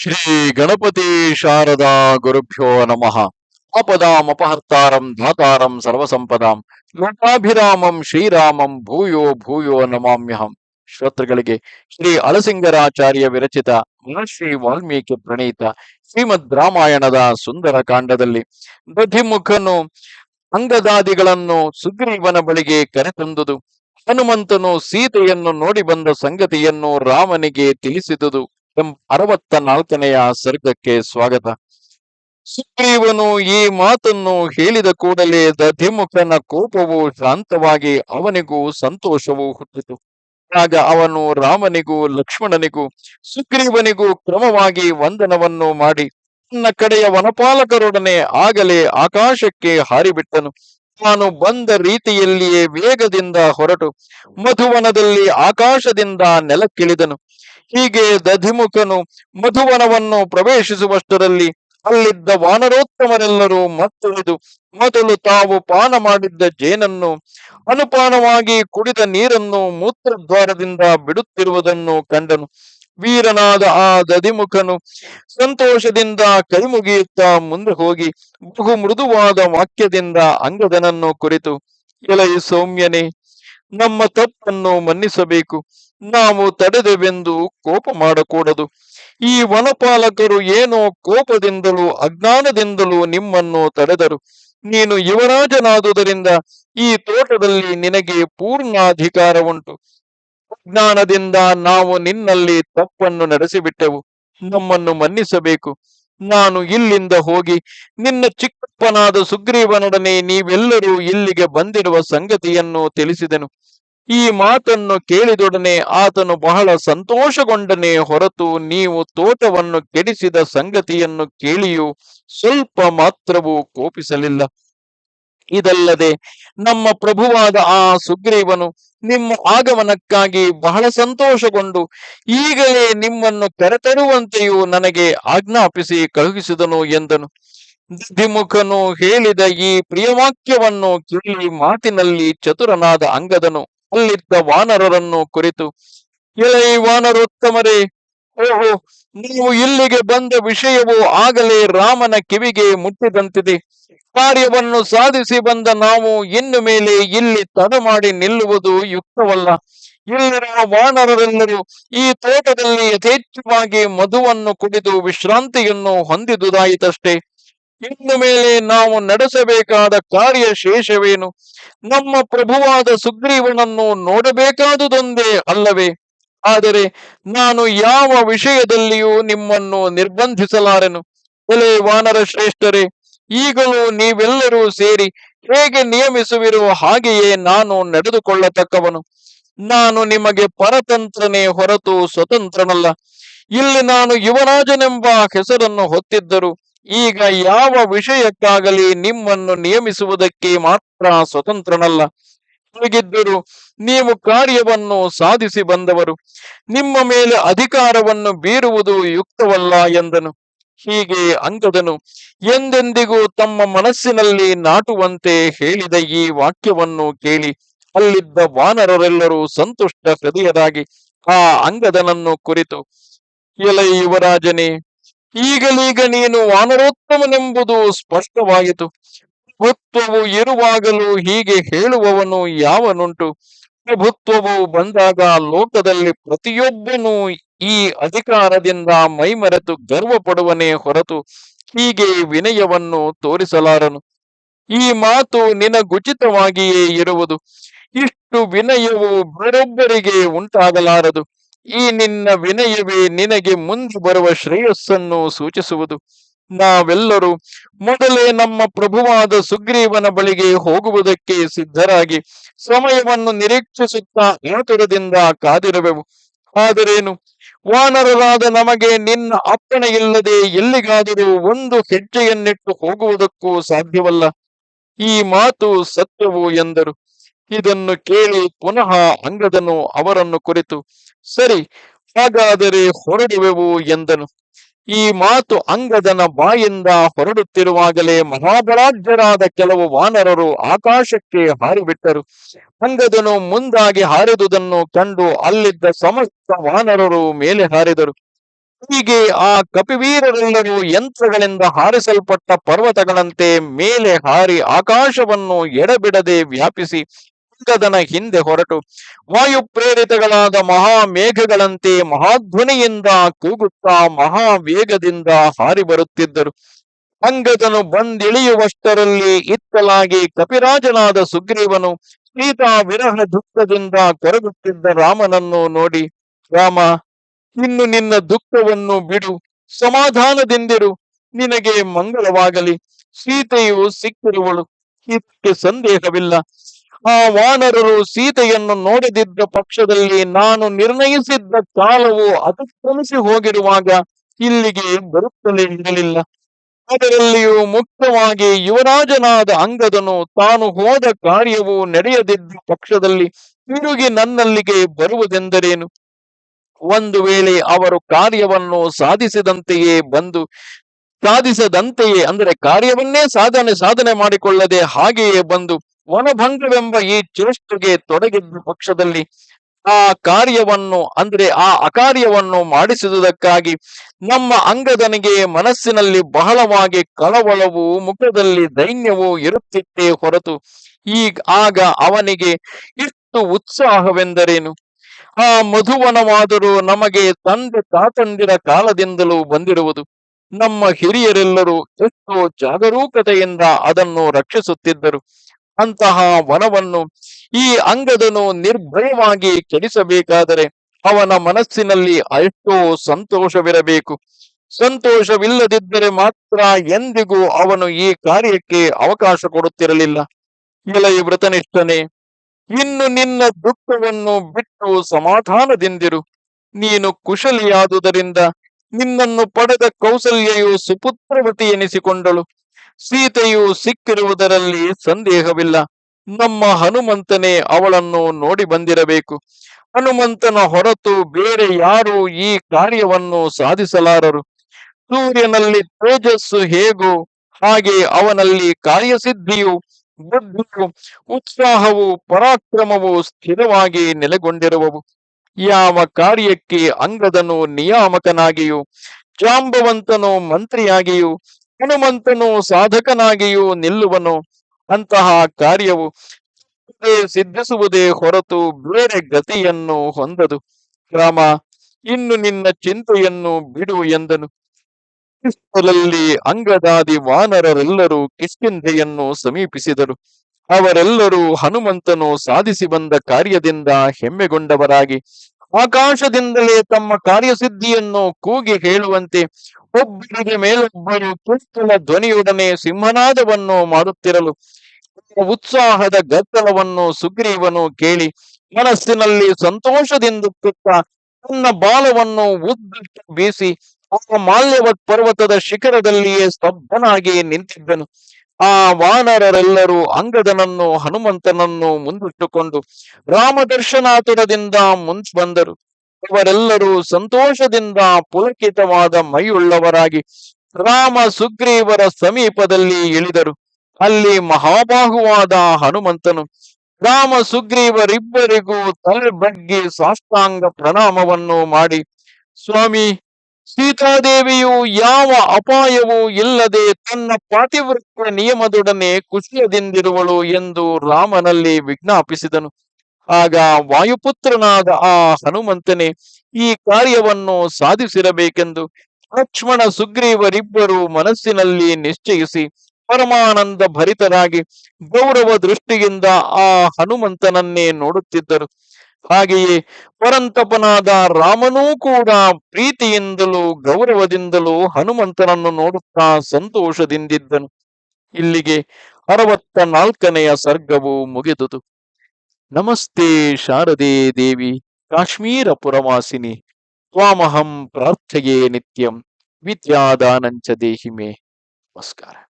ಶ್ರೀ ಗಣಪತಿ ಶಾರದಾ ಗುರುಭ್ಯೋ ನಮಃ. ಆಪದಾಮಪಹರ್ತಾರಂ ಧಾತಾರಂ, ಸರ್ವಸಂಪದಾಂ ಲೋಕಾಭಿರಾಮಂ ಶ್ರೀರಾಮಂ, ಭೂಯೋ ಭೂಯೋ ನಮಾಮ್ಯಹಂ. ಶ್ರೋತೃಗಳಿಗೆ ಶ್ರೀ ಅಳಸಿಂಗರಾಚಾರ್ಯ ವಿರಚಿತ ಮಹರ್ಷಿ ವಾಲ್ಮೀಕಿ ಪ್ರಣೀತ ಶ್ರೀಮದ್ ರಾಮಾಯಣದ ಸುಂದರ ಕಾಂಡದಲ್ಲಿ ದಧಿಮುಖನು ಅಂಗದಾದಿಗಳನ್ನು ಸುಗ್ರೀವನ ಬಳಿಗೆ ಕರೆತಂದುದು, ಹನುಮಂತನು ಸೀತೆಯನ್ನು ನೋಡಿ ಬಂದ ಸಂಗತಿಯನ್ನು ರಾಮನಿಗೆ ತಿಳಿಸಿದುದು. ಅರವತ್ತ ನಾಲ್ಕನೆಯ ಸರ್ಗಕ್ಕೆ ಸ್ವಾಗತ. ಸುಗ್ರೀವನು ಈ ಮಾತನ್ನು ಹೇಳಿದ ಕೂಡಲೇ ದಧಿಮುಖನ ಕೋಪವು ಶಾಂತವಾಗಿ ಅವನಿಗೂ ಸಂತೋಷವೂ ಹುಟ್ಟಿತು. ಆಗ ಅವನು ರಾಮನಿಗೂ ಲಕ್ಷ್ಮಣನಿಗೂ ಸುಗ್ರೀವನಿಗೂ ಕ್ರಮವಾಗಿ ವಂದನವನ್ನು ಮಾಡಿ ತನ್ನ ಕಡೆಯ ವನಪಾಲಕರೊಡನೆ ಆಗಲೇ ಆಕಾಶಕ್ಕೆ ಹಾರಿಬಿಟ್ಟನು. ತಾನು ಬಂದ ರೀತಿಯಲ್ಲಿಯೇ ವೇಗದಿಂದ ಹೊರಟು. ಮಧುವನದಲ್ಲಿ ಆಕಾಶದಿಂದ ನೆಲಕ್ಕಿಳಿದನು. ಹೀಗೆ ದಧಿಮುಖನು ಮಧುವನವನ್ನು ಪ್ರವೇಶಿಸುವಷ್ಟರಲ್ಲಿ ಅಲ್ಲಿದ್ದ ವಾನರೋತ್ತಮರೆಲ್ಲರೂ ಮತ್ತುಳಿದು ಮೊದಲು ತಾವು ಪಾನ ಮಾಡಿದ್ದ ಜೇನನ್ನು ಅನುಪಾನವಾಗಿ ಕುಡಿದ ನೀರನ್ನು ಮೂತ್ರದ್ವಾರದಿಂದ ಬಿಡುತ್ತಿರುವುದನ್ನು ಕಂಡನು. ವೀರನಾದ ಆ ದಧಿಮುಖನು ಸಂತೋಷದಿಂದ ಕೈಮುಗಿಯುತ್ತಾ ಮುಂದೆ ಹೋಗಿ ಬಹು ಮೃದುವಾದ ವಾಕ್ಯದಿಂದ ಅಂಗದನನ್ನು ಕುರಿತು, ಎಲೈ ಸೌಮ್ಯನೇ, ನಮ್ಮ ತಪ್ಪನ್ನು ಮನ್ನಿಸಬೇಕು. ನಾವು ತಡೆದೆವೆಂದು ಕೋಪ ಮಾಡಕೂಡದು. ಈ ವನಪಾಲಕರು ಏನೋ ಕೋಪದಿಂದಲೂ ಅಜ್ಞಾನದಿಂದಲೂ ನಿಮ್ಮನ್ನು ತಡೆದರು. ನೀನು ಯುವರಾಜನಾದುದರಿಂದ ಈ ತೋಟದಲ್ಲಿ ನಿನಗೆ ಪೂರ್ಣಾಧಿಕಾರ ಉಂಟು ಅಜ್ಞಾನದಿಂದ ನಾವು ನಿನ್ನಲ್ಲಿ ತಪ್ಪನ್ನು ನಡೆಸಿಬಿಟ್ಟೆವು. ನಮ್ಮನ್ನು ಮನ್ನಿಸಬೇಕು. ನಾನು ಇಲ್ಲಿಂದ ಹೋಗಿ ನಿನ್ನ ಚಿಕ್ಕಪ್ಪನಾದ ಸುಗ್ರೀವನೊಡನೆ ನೀವೆಲ್ಲರೂ ಇಲ್ಲಿಗೆ ಬಂದಿರುವ ಸಂಗತಿಯನ್ನು ತಿಳಿಸಿದೆನು. ಈ ಮಾತನ್ನು ಕೇಳಿದೊಡನೆ ಆತನು ಬಹಳ ಸಂತೋಷಗೊಂಡನೆ ಹೊರತು ನೀವು ತೋಟವನ್ನು ಕೆಡಿಸಿದ ಸಂಗತಿಯನ್ನು ಕೇಳಿಯೂ ಸ್ವಲ್ಪ ಮಾತ್ರವೂ ಕೋಪಿಸಲಿಲ್ಲ. ಇದಲ್ಲದೆ ನಮ್ಮ ಪ್ರಭುವಾದ ಆ ಸುಗ್ರೀವನು ನಿಮ್ಮ ಆಗಮನಕ್ಕಾಗಿ ಬಹಳ ಸಂತೋಷಗೊಂಡು ಈಗಲೇ ನಿಮ್ಮನ್ನು ಕರೆತರುವಂತೆಯೂ ನನಗೆ ಆಜ್ಞಾಪಿಸಿ ಕಳುಹಿಸಿದನು ಎಂದನು. ದಿಮುಖನು ಹೇಳಿದ ಈ ಪ್ರಿಯವಾಕ್ಯವನ್ನು ಕೇಳಿ ಮಾತಿನಲ್ಲಿ ಚತುರನಾದ ಅಂಗದನು ಅಲ್ಲಿದ್ದ ವಾನರರನ್ನು ಕುರಿತು ಎಲೈ ವಾನರೋತ್ತಮರೇ ಓಹೋ, ನೀವು ಇಲ್ಲಿಗೆ ಬಂದ ವಿಷಯವು ಆಗಲೇ ರಾಮನ ಕಿವಿಗೆ ಮುಟ್ಟಿದಂತಿದೆ. ಕಾರ್ಯವನ್ನು ಸಾಧಿಸಿ ಬಂದ ನಾವು ಇನ್ನು ಮೇಲೆ ಇಲ್ಲಿ ತಡ ಮಾಡಿ ನಿಲ್ಲುವುದು ಯುಕ್ತವಲ್ಲ. ಇಲ್ಲಿರುವ ವಾನರರೆಲ್ಲರೂ ಈ ತೋಟದಲ್ಲಿ ಯಥೇಚ್ಛವಾಗಿ ಮಧುವನ್ನು ಕುಡಿದು ವಿಶ್ರಾಂತಿಯನ್ನು ಹೊಂದಿದುದಾಯಿತಷ್ಟೇ. ಇನ್ನು ಮೇಲೆ ನಾವು ನಡೆಸಬೇಕಾದ ಕಾರ್ಯ ಶೇಷವೇನು? ನಮ್ಮ ಪ್ರಭುವಾದ ಸುಗ್ರೀವನನ್ನು ನೋಡಬೇಕಾದುದೊಂದೇ ಅಲ್ಲವೇ? ಆದರೆ ನಾನು ಯಾವ ವಿಷಯದಲ್ಲಿಯೂ ನಿಮ್ಮನ್ನು ನಿರ್ಬಂಧಿಸಲಾರೆನು? ಒಲೆ ವಾನರ ಶ್ರೇಷ್ಠರೇ, ಈಗಲೂ ನೀವೆಲ್ಲರೂ ಸೇರಿ ಹೇಗೆ ನಿಯಮಿಸುವಿರೋ ಹಾಗೆಯೇ ನಾನು ನಡೆದುಕೊಳ್ಳತಕ್ಕವನು. ನಾನು ನಿಮಗೆ ಪರತಂತ್ರನೇ ಹೊರತು ಸ್ವತಂತ್ರನಲ್ಲ. ಇಲ್ಲಿ ನಾನು ಯುವರಾಜನೆಂಬ ಹೆಸರನ್ನು ಹೊತ್ತಿದ್ದರು. ಈಗ ಯಾವ ವಿಷಯಕ್ಕಾಗಲಿ ನಿಮ್ಮನ್ನು ನಿಯಮಿಸುವುದಕ್ಕೆ ಮಾತ್ರ ಸ್ವತಂತ್ರನಲ್ಲ. ಹೇಗಿದ್ದರೂ ನೀವು ಕಾರ್ಯವನ್ನು ಸಾಧಿಸಿ ಬಂದವರು. ನಿಮ್ಮ ಮೇಲೆ ಅಧಿಕಾರವನ್ನು ಬೀರುವುದು ಯುಕ್ತವಲ್ಲ ಎಂದನು. ಹೀಗೆ ಅಂಗದನು ಎಂದೆಂದಿಗೂ ತಮ್ಮ ಮನಸ್ಸಿನಲ್ಲಿ ನಾಟುವಂತೆ ಹೇಳಿದ ಈ ವಾಕ್ಯವನ್ನು ಕೇಳಿ ಅಲ್ಲಿದ್ದ ವಾನರರೆಲ್ಲರೂ ಸಂತುಷ್ಟ ಹೃದಯರಾಗಿ ಆ ಅಂಗದನನ್ನು ಕುರಿತು, ಎಲೈ ಯುವರಾಜನೇ ಈಗಲೀಗ ನೀನು ವಾನರೋತ್ತಮನೆಂಬುದು ಸ್ಪಷ್ಟವಾಯಿತು ಪ್ರಭುತ್ವವು ಇರುವಾಗಲೂ ಹೀಗೆ ಹೇಳುವವನು ಯಾವನುಂಟು? ಪ್ರಭುತ್ವವು ಬಂದಾಗ ಲೋಕದಲ್ಲಿ ಪ್ರತಿಯೊಬ್ಬನು ಈ ಅಧಿಕಾರದಿಂದ ಮೈಮರೆತು ಗರ್ವ ಪಡುವನೇ ಹೊರತು ಹೀಗೆ ವಿನಯವನ್ನು ತೋರಿಸಲಾರನು. ಈ ಮಾತು ನಿನಗುಚಿತವಾಗಿಯೇ ಇರುವುದು. ಇಷ್ಟು ವಿನಯವು ಬೇರೊಬ್ಬರಿಗೆ ಉಂಟಾಗಲಾರದು. ಈ ನಿನ್ನ ವಿನಯವೇ ನಿನಗೆ ಮುಂದೆ ಬರುವ ಶ್ರೇಯಸ್ಸನ್ನು ಸೂಚಿಸುವುದು. ನಾವೆಲ್ಲರೂ ಮೊದಲೇ ನಮ್ಮ ಪ್ರಭುವಾದ ಸುಗ್ರೀವನ ಬಳಿಗೆ ಹೋಗುವುದಕ್ಕೆ ಸಿದ್ಧರಾಗಿ ಸಮಯವನ್ನು ನಿರೀಕ್ಷಿಸುತ್ತಾ ಆತುರದಿಂದ ಕಾದಿರುವೆವು. ಆದರೇನು? ವಾನರರಾದ ನಮಗೆ ನಿನ್ನ ಅಪ್ಪಣೆ ಇಲ್ಲದೆ ಎಲ್ಲಿಗಾದರೂ ಒಂದು ಹೆಜ್ಜೆಯನ್ನಿಟ್ಟು ಹೋಗುವುದಕ್ಕೂ ಸಾಧ್ಯವಲ್ಲ. ಈ ಮಾತು ಸತ್ಯವು ಎಂದರು. ಇದನ್ನು ಕೇಳಿ ಪುನಃ ಅಂಗದನು ಅವರನ್ನು ಕುರಿತು ಸರಿ, ಹಾಗಾದರೆ ಹೊರಡುವೆವು ಎಂದನು. ಈ ಮಾತು ಅಂಗದನ ಬಾಯಿಂದ ಹೊರಡುತ್ತಿರುವಾಗಲೇ ಮಹಾಬಲಾಢ್ಯರಾದ ಕೆಲವು ವಾನರರು ಆಕಾಶಕ್ಕೆ ಹಾರಿಬಿಟ್ಟರು. ಅಂಗದನು ಮುಂದಾಗಿ ಹಾರಿದುದನ್ನು ಕಂಡು ಅಲ್ಲಿದ್ದ ಸಮಸ್ತ ವಾನರರು ಮೇಲೆ ಹಾರಿದರು. ಹೀಗೆ ಆ ಕಪಿವೀರರೆಲ್ಲರೂ ಯಂತ್ರಗಳಿಂದ ಹಾರಿಸಲ್ಪಟ್ಟ ಪರ್ವತಗಳಂತೆ ಮೇಲೆ ಹಾರಿ ಆಕಾಶವನ್ನು ಎಡಬಿಡದೆ ವ್ಯಾಪಿಸಿ ಅಂಗದನ ಹಿಂದೆ ಹೊರಟು. ವಾಯು ಪ್ರೇರಿತಗಳಾದ ಮಹಾ ಮೇಘಗಳಂತೆ ಮಹಾಧ್ವನಿಯಿಂದ ಕೂಗುತ್ತಾ ಮಹಾ ವೇಗದಿಂದ ಹಾರಿ ಬರುತ್ತಿದ್ದರು. ಅಂಗದನು ಬಂದಿಳಿಯುವಷ್ಟರಲ್ಲಿ ಇತ್ತಲಾಗಿ ಕಪಿರಾಜನಾದ ಸುಗ್ರೀವನು ಸೀತಾ ವಿರಹ ದುಃಖದಿಂದ ಕೊರಗುತ್ತಿದ್ದ ರಾಮನನ್ನು ನೋಡಿ, ರಾಮ, ಇನ್ನು ನಿನ್ನ ದುಃಖವನ್ನು ಬಿಡು, ಸಮಾಧಾನದಿಂದಿರು, ನಿನಗೆ ಮಂಗಳವಾಗಲಿ, ಸೀತೆಯು ಸಿಕ್ಕಿರುವಳು, ಇದಕ್ಕೆ ಸಂದೇಹವಿಲ್ಲ. ಆ ವಾನರರು ಸೀತೆಯನ್ನು ನೋಡದಿದ್ದ ಪಕ್ಷದಲ್ಲಿ ನಾನು ನಿರ್ಣಯಿಸಿದ್ದ ಕಾಲವು ಅತಿಕ್ರಮಿಸಿ ಹೋಗಿರುವಾಗ ಇಲ್ಲಿಗೆ ಬರುತ್ತಲೇ ಇರಲಿಲ್ಲ. ಅದರಲ್ಲಿಯೂ ಮುಖ್ಯವಾಗಿ ಯುವರಾಜನಾದ ಅಂಗದನು ತಾನು ಹೋದ ಕಾರ್ಯವು ನಡೆಯದಿದ್ದ ಪಕ್ಷದಲ್ಲಿ ತಿರುಗಿ ನನ್ನಲ್ಲಿಗೆ ಬರುವುದೆಂದರೇನು? ಒಂದು ವೇಳೆ ಅವರು ಕಾರ್ಯವನ್ನು ಸಾಧಿಸಿದಂತೆಯೇ ಬಂದು, ಸಾಧಿಸದಂತೆಯೇ, ಅಂದರೆ ಕಾರ್ಯವನ್ನೇ ಸಾಧನೆ ಸಾಧನೆ ಮಾಡಿಕೊಳ್ಳದೆ ಹಾಗೆಯೇ ಬಂದು ವನಭಂಗವೆಂಬ ಈ ಚುರುಷ್ಟುಗೆ ತೊಡಗಿದ್ದ ಪಕ್ಷದಲ್ಲಿ ಆ ಕಾರ್ಯವನ್ನು, ಅಂದ್ರೆ ಆ ಅಕಾರ್ಯವನ್ನು ಮಾಡಿಸುವುದಕ್ಕಾಗಿ ನಮ್ಮ ಅಂಗದನಿಗೆ ಮನಸ್ಸಿನಲ್ಲಿ ಬಹಳವಾಗಿ ಕಳವಳವು, ಮುಖದಲ್ಲಿ ದೈನ್ಯವು ಇರುತ್ತಿತ್ತೇ ಹೊರತು ಈಗ, ಆಗ ಅವನಿಗೆ ಇಷ್ಟು ಉತ್ಸಾಹವೆಂದರೇನು? ಆ ಮಧುವನವಾದರೂ ನಮಗೆ ತಂದೆ ತಾತಂದಿರ ಕಾಲದಿಂದಲೂ ಬಂದಿರುವುದು. ನಮ್ಮ ಹಿರಿಯರೆಲ್ಲರೂ ಎಷ್ಟೋ ಜಾಗರೂಕತೆಯಿಂದ ಅದನ್ನು ರಕ್ಷಿಸುತ್ತಿದ್ದರು. ಅಂತಹ ವನವನ್ನು ಈ ಅಂಗದನು ನಿರ್ಭಯವಾಗಿ ಕೆಡಿಸಬೇಕಾದರೆ ಅವನ ಮನಸ್ಸಿನಲ್ಲಿ ಅಷ್ಟೋ ಸಂತೋಷವಿರಬೇಕು. ಸಂತೋಷವಿಲ್ಲದಿದ್ದರೆ ಮಾತ್ರ ಎಂದಿಗೂ ಅವನು ಈ ಕಾರ್ಯಕ್ಕೆ ಅವಕಾಶ ಕೊಡುತ್ತಿರಲಿಲ್ಲ. ಎಲೈ ವ್ರತನಿಷ್ಠನೆ ಇನ್ನು ನಿನ್ನ ದುಃಖವನ್ನು ಬಿಟ್ಟು ಸಮಾಧಾನದಿಂದಿರು. ನೀನು ಕುಶಲಿಯಾದುದರಿಂದ ನಿನ್ನನ್ನು ಪಡೆದ ಕೌಸಲ್ಯೆಯು ಸುಪುತ್ರವತಿ ಎನಿಸಿಕೊಂಡಳು. ಸೀತೆಯು ಸಿಕ್ಕಿರುವುದರಲ್ಲಿ ಸಂದೇಹವಿಲ್ಲ. ನಮ್ಮ ಹನುಮಂತನೇ ಅವಳನ್ನು ನೋಡಿ ಬಂದಿರಬೇಕು. ಹನುಮಂತನ ಹೊರತು ಬೇರೆ ಯಾರು ಈ ಕಾರ್ಯವನ್ನು ಸಾಧಿಸಲಾರರು. ಸೂರ್ಯನಲ್ಲಿ ತೇಜಸ್ಸು ಹೇಗೋ ಹಾಗೆ ಅವನಲ್ಲಿ ಕಾರ್ಯಸಿದ್ಧಿಯು, ಬುದ್ಧಿಯು, ಉತ್ಸಾಹವು, ಪರಾಕ್ರಮವು ಸ್ಥಿರವಾಗಿ ನೆಲೆಗೊಂಡಿರುವವು. ಯಾವ ಕಾರ್ಯಕ್ಕೆ ಅಂಗದನು ನಿಯಾಮಕನಾಗಿಯೂ, ಜಾಂಬವಂತನು ಮಂತ್ರಿಯಾಗಿಯೂ ಹನುಮಂತನು ಸಾಧಕನಾಗಿಯೂ ನಿಲ್ಲುವನು. ಅಂತಹ ಕಾರ್ಯವು ಸಿದ್ಧಿಸುವುದೇ ಹೊರತು ಬೇರೆ ಗತಿಯನ್ನು ಹೊಂದದು. ರಾಮ, ಇನ್ನು ನಿನ್ನ ಚಿಂತೆಯನ್ನು ಬಿಡು ಎಂದನು. ಇಷ್ಟರಲ್ಲಿ ಅಂಗದಾದಿ ವಾನರರೆಲ್ಲರೂ ಕಿಷ್ಕಿಂಧೆಯನ್ನು ಸಮೀಪಿಸಿದರು. ಅವರೆಲ್ಲರೂ ಹನುಮಂತನು ಸಾಧಿಸಿ ಬಂದ ಕಾರ್ಯದಿಂದ ಹೆಮ್ಮೆಗೊಂಡವರಾಗಿ. ಆಕಾಶದಿಂದಲೇ ತಮ್ಮ ಕಾರ್ಯಸಿದ್ಧಿಯನ್ನು ಕೂಗಿ ಹೇಳುವಂತೆ ಒಬ್ಬರಿಗೆ ಮೇಲೊಬ್ಬರು ಪುಸ್ತಲ ಧ್ವನಿಯೊಡನೆ ಸಿಂಹನಾದವನ್ನು ಮಾಡುತ್ತಿರಲು ಉತ್ಸಾಹದ ಗದ್ದಲವನ್ನು ಸುಗ್ರೀವನು ಕೇಳಿ ಮನಸ್ಸಿನಲ್ಲಿ ಸಂತೋಷದಿಂದ ತನ್ನ ಬಾಲವನ್ನು ಉದ್ದಕ್ಕೆ ಬೀಸಿ ಆ ಮಾಲ್ಯವತ್ ಪರ್ವತದ ಶಿಖರದಲ್ಲಿಯೇ ಸ್ತಬ್ಧನಾಗಿ ನಿಂತಿದ್ದನು. ಆ ವಾನರರೆಲ್ಲರೂ ಅಂಗದನನ್ನು, ಹನುಮಂತನನ್ನು ಮುಂದಿಟ್ಟುಕೊಂಡು ರಾಮದರ್ಶನಾತುರದಿಂದ ಮುಂಚೆ ಬಂದರು. ಇವರೆಲ್ಲರೂ ಸಂತೋಷದಿಂದ ಪುಲಕಿತವಾದ ಮೈಯುಳ್ಳವರಾಗಿ ರಾಮ ಸುಗ್ರೀವರ ಸಮೀಪದಲ್ಲಿ ಇಳಿದರು. ಅಲ್ಲಿ ಮಹಾಬಾಹುವಾದ ಹನುಮಂತನು ರಾಮ ಸುಗ್ರೀವರಿಬ್ಬರಿಗೂ ತಲೆ ಬಗ್ಗಿ ಸಾಷ್ಟಾಂಗ ಪ್ರಣಾಮವನ್ನು ಮಾಡಿ, ಸ್ವಾಮಿ ಸೀತಾದೇವಿಯು ಯಾವ ಅಪಾಯವೂ ಇಲ್ಲದೆ ತನ್ನ ಪಾತಿವೃತ್ಯ ನಿಯಮದೊಡನೆ ಕುಶಲದಿಂದಿರುವಳು ಎಂದು ರಾಮನಲ್ಲಿ ವಿಜ್ಞಾಪಿಸಿದನು. ಆಗ ವಾಯುಪುತ್ರನಾದ ಆ ಹನುಮಂತನೇ ಈ ಕಾರ್ಯವನ್ನು ಸಾಧಿಸಿರಬೇಕೆಂದು ಲಕ್ಷ್ಮಣ ಸುಗ್ರೀವರಿಬ್ಬರು ಮನಸ್ಸಿನಲ್ಲಿ ನಿಶ್ಚಯಿಸಿ ಪರಮಾನಂದ ಭರಿತರಾಗಿ ಗೌರವ ದೃಷ್ಟಿಯಿಂದ ಆ ಹನುಮಂತನನ್ನೇ ನೋಡುತ್ತಿದ್ದರು. ಹಾಗೆಯೇ ಪರಂತಪನಾದ ರಾಮನೂ ಕೂಡ ಪ್ರೀತಿಯಿಂದಲೂ ಗೌರವದಿಂದಲೂ ಹನುಮಂತನನ್ನು ನೋಡುತ್ತಾ ಸಂತೋಷದಿಂದಿದ್ದನು. ಇಲ್ಲಿಗೆ ಅರವತ್ತ ನಾಲ್ಕನೆಯ ಸರ್ಗವು ಮುಗಿದುದು. ನಮಸ್ತೆ ಶಾರದೆ ದೇವಿ, ಕಾಶ್ಮೀರ ಪುರವಾಸಿನಿ. ತ್ವಾಮಹಂ ಪ್ರಾರ್ಥೆಯೇ ನಿತ್ಯಂ. ವಿದ್ಯಾದಾನಂಚ ದೇಹಿಮೆ. ನಮಸ್ಕಾರ.